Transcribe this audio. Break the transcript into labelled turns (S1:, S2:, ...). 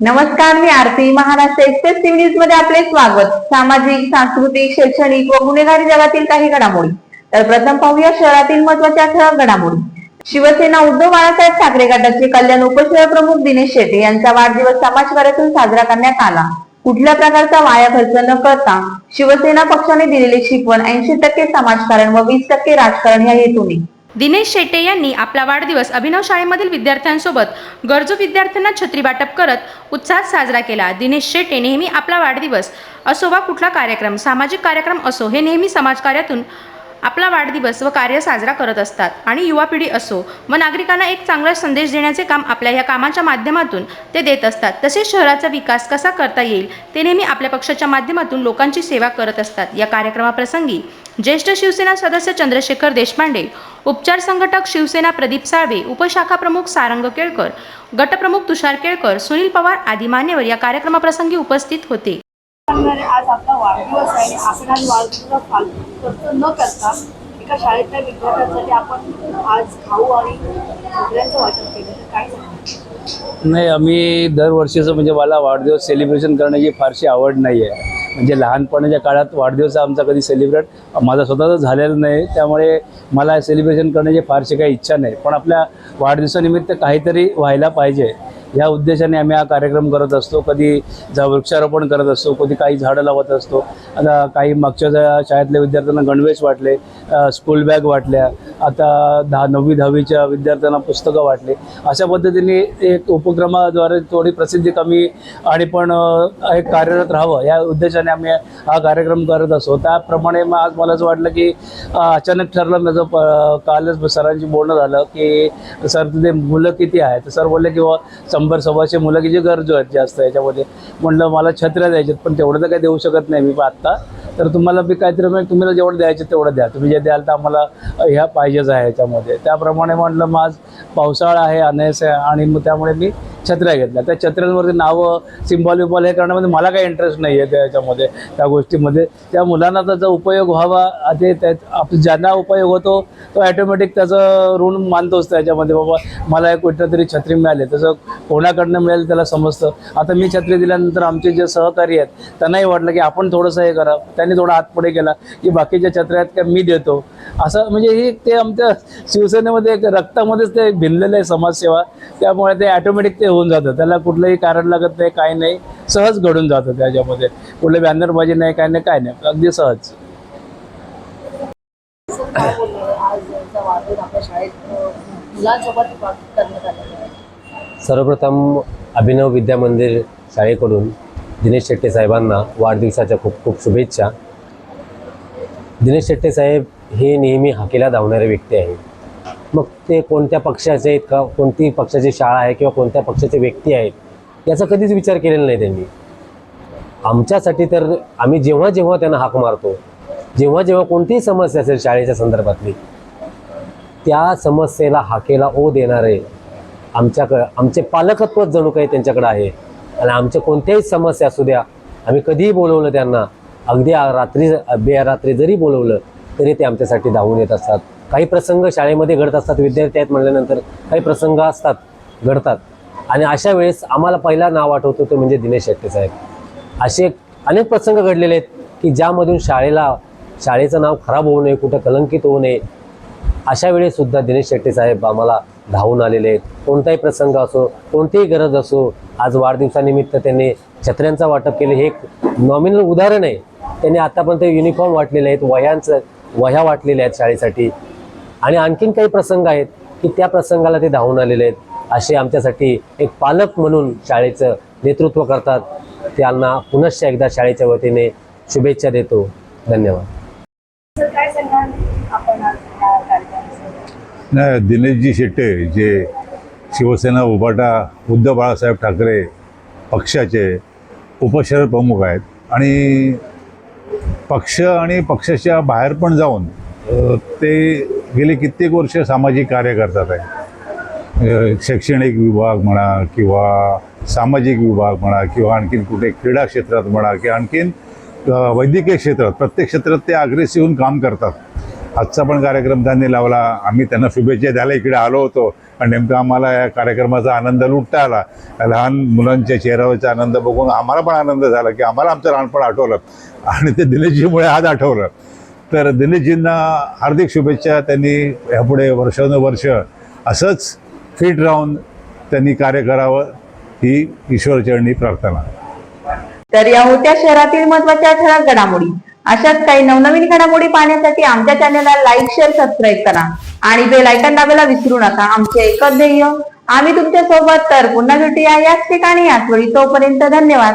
S1: नमस्कार मी Aarti. Maharashtra express TV न्यूजमध्ये आपले स्वागत. सामाजिक सांस्कृतिक शैक्षणिक व गुन्हेगारी जगातील काही घडामोडी. तर प्रथम पाहूया शहरातील महत्त्वाच्या ठळक घडामोडी. शिवसेना उद्धव बाळासाहेब ठाकरे गटाचे कल्याण उपशहर प्रमुख दिनेश शेटे यांचा वाढदिवस समाजकार्यातून साजरा करण्यात आला. कुठल्या प्रकारचा वाया खर्च न करता शिवसेना पक्षाने दिलेली शिकवण ऐंशी टक्के समाजकारण व वीस टक्के राजकारण या हेतूने.
S2: दिनेश शेटे यांनी आपला वाढदिवस अभिनव शाळेमधील विद्यार्थ्यांसोबत गरजू विद्यार्थ्यांना छत्री वाटप करत उत्साहात साजरा केला. दिनेश शेट्टे नेहमी आपला वाढदिवस असो वा कुठला कार्यक्रम सामाजिक कार्यक्रम असो हे नेहमी समाजकार्यातून आपला वाढदिवस व कार्य साजरा करत असतात. आणि युवा पिढी असो व नागरिकांना एक चांगला संदेश देण्याचे काम आपल्या या कामाच्या माध्यमातून ते देत असतात. तसेच शहराचा विकास कसा करता येईल ते नेहमी आपल्या पक्षाच्या माध्यमातून लोकांची सेवा करत असतात. या कार्यक्रमाप्रसंगी ज्येष्ठ शिवसेना सदस्य चंद्रशेखर देशपांडे उपचार संघटक शिवसेना प्रदीप साळवे उपशाखा प्रमुख सारंग केळकर गटप्रमुख तुषार केळकर सुनील पवार आदी मान्यवर या कार्यक्रमाप्रसंगी उपस्थित होते.
S3: सांगणारे आज आपला वाढदिवस आहे. आणि आपण आज वाढदिवसाचा फालतू खर्च न करता एका शाळेतल्या विद्यार्थ्यांसाठी आपण आज खाऊ आणि कपड्यांचं वाटप केलं. तर काय सांगणार
S4: नाही आम्ही दरवर्षीचं म्हणजे मला वाढदिवस सेलिब्रेशन करण्याची फारशी आवड नाही आहे म्हणजे लहानपणाच्या काळात वाढदिवस आमचा कधी सेलिब्रेट माझा स्वतःचा झालेला नाही. त्यामुळे मला सेलिब्रेशन करण्याची फारशी काही इच्छा नाही. पण आपल्या वाढदिवसानिमित्त काहीतरी व्हायला पाहिजे. या उद्देशाने आम्ही हा कार्यक्रम करत असतो. कधी वृक्षारोपण करत असतो कधी काही झाडं लावत असतो. आता काही मागच्या शाळेतल्या विद्यार्थ्यांना गणवेश वाटले स्कूल बॅग वाटल्या आता दहा नववी दहावीच्या विद्यार्थ्यांना पुस्तकं वाटले. अशा पद्धतीने एक उपक्रमाद्वारे थोडी प्रसिद्धी कमी आणि पण एक कार्यरत राहावं या उद्देशाने आम्ही हा कार्यक्रम करत असतो. त्याप्रमाणे मग आज मला असं वाटलं की अचानक ठरलं माझं प कालच सरांशी बोलणं झालं की सर तिथे मुलं किती आहेत? तर सर बोलले की बुवा शंभर सव्वाशे मुलं की जे गरजू आहेत जास्त याच्यामध्ये. म्हटलं मला छत्र्या द्यायच्यात पण तेवढं तर काही देऊ शकत नाही मी आत्ता. तर तुम्हाला बी काहीतरी म्हणजे तुम्हाला जेवढं द्यायचं तेवढं द्या. तुम्ही जे द्याल तर आम्हाला ह्या पाहिजेच आहे याच्यामध्ये. त्याप्रमाणे म्हटलं मग आज पावसाळा आहे अनयस आहे आणि मग त्यामुळे मी छत्र्या घेतल्या. त्या छत्र्यांवरती नावं सिम्बॉल विम्बॉल हे करण्यामध्ये मला काही इंटरेस्ट नाही आहे त्याच्यामध्ये त्या गोष्टीमध्ये. त्या मुलांना त्याचा उपयोग व्हावा ते त्या आप ज्यांना उपयोग होतो तो ॲटोमॅटिक त्याचं ऋण मानतोच त्याच्यामध्ये. बाबा मला एक कुठं तरी छत्री मिळाली तसं कोणाकडनं मिळेल त्याला समजतं. आता मी छत्री दिल्यानंतर आमचे जे सहकारी आहेत त्यांनाही वाटलं की आपण थोडंसं हे करा. त्यांनी थोडा हात पुढे केला की बाकीच्या छत्र्या आहेत त्या मी देतो. असं म्हणजे ही ते आमच्या शिवसेनेमध्ये एक रक्तामध्येच ते भिनलेलं आहे समाजसेवा. त्यामुळे ते ॲटोमॅटिक ते होऊन जातं. त्याला कुठलंही कारण लागत नाही काही नाही. सहज घडून जातं त्याच्यामध्ये. कुठलं बॅनरबाजी नाही काय नाही काय नाही. अगदी सहज.
S3: काय
S5: सर्वप्रथम अभिनव विद्या मंदिर शाळेकडून दिनेश शेट्टे साहेबांना वाढदिवसाच्या खूप खूप शुभेच्छा. दिनेश शेट्टे साहेब हे नेहमी हाकेला धावणारे व्यक्ती आहे मग ते कोणत्या पक्षाचे आहेत का कोणती पक्षाची शाळा आहे किंवा कोणत्या पक्षाचे व्यक्ती आहेत याचा कधीच विचार केलेला नाही त्यांनी. आमच्यासाठी तर आम्ही जेव्हा जेव्हा त्यांना हाक मारतो जेव्हा जेव्हा कोणतीही समस्या असेल शाळेच्या संदर्भातली त्या समस्येला हाकेला ओ देणारे आमच्याकडं आमचे पालकत्वच जणू काही त्यांच्याकडे आहे. आणि आमच्या कोणत्याही समस्या असू द्या आम्ही कधीही बोलवलं त्यांना अगदी रात्री बेरात्री जरी बोलवलं तरी ते आमच्यासाठी धावून येत असतात. काही प्रसंग शाळेमध्ये घडत असतात विद्यार्थी आहेत म्हणल्यानंतर काही प्रसंग असतात घडतात. आणि अशा वेळेस आम्हाला पहिला नाव आठवतो ते म्हणजे दिनेश शेट्टी साहेब. असे अनेक प्रसंग घडलेले आहेत की ज्यामधून शाळेला शाळेचं नाव खराब होऊ नये कुठं कलंकित होऊ नये अशा वेळेससुद्धा दिनेश शेट्टी साहेब आम्हाला धावून आलेले आहेत. कोणताही प्रसंग असो कोणतीही गरज असो आज वाढदिवसानिमित्त त्यांनी छत्र्यांचा वाटप केले. हे एक नॉमिनल उदाहरण आहे. त्यांनी आतापर्यंत युनिफॉर्म वाटलेले आहेत वह्यांचं वह्या वाटलेल्या आहेत शाळेसाठी. आणि आणखीन काही प्रसंग आहेत की त्या प्रसंगाला ते धावून आलेले आहेत. असे आमच्यासाठी एक पालक म्हणून शाळेचं नेतृत्व करतात. त्यांना पुनश्च एकदा शाळेच्या वतीने शुभेच्छा देतो. धन्यवाद.
S6: नाही दिनेशजी शेट्टे जे शिवसेना उभाटा उद्धव बाळासाहेब ठाकरे पक्षाचे उपशहर प्रमुख आहेत. आणि पक्ष आणि पक्षाच्या बाहेर पण जाऊन ते गेले कित्येक वर्ष सामाजिक कार्य करतात आहे. म्हणजे शैक्षणिक विभाग म्हणा किंवा सामाजिक विभाग म्हणा किंवा आणखीन कुठे क्रीडा क्षेत्रात म्हणा किंवा आणखीन वैद्यकीय क्षेत्रात प्रत्येक क्षेत्रात ते अग्रेसिव्ह होऊन काम करतात. आजचा पण कार्यक्रम त्यांनी लावला. आम्ही त्यांना शुभेच्छा द्यायला इकडे आलो होतो. आणि नेमकं आम्हाला या कार्यक्रमाचा आनंद लुटता आला. लहान मुलांच्या चेहऱ्यावरचा आनंद बघून आम्हाला पण आनंद झाला की आम्हाला आमचं लहानपण आठवलं. आणि ते दिनेशजीमुळे आज आठवलं. तर दिलीपजींना हार्दिक शुभेच्छा त्यांनी ह्यापुढे वर्षानुवर्ष असंच फिट राहून त्यांनी कार्य करावं ही ईश्वरचरणी प्रार्थना.
S1: तर या होत्या शहरातील महत्त्वाच्या ठळक घडामोडी. अशाच काही नवनवीन घडामोडी पाहण्यासाठी आमच्या चॅनलला लाईक शेअर सबस्क्राईब करा. आणि बेल आयकॉन दाबायला विसरू नका. आमचे एकच ध्येय आम्ही तुमच्यासोबत तर पुन्हा भेटूया याच ठिकाणी. याच वेळी तोपर्यंत धन्यवाद.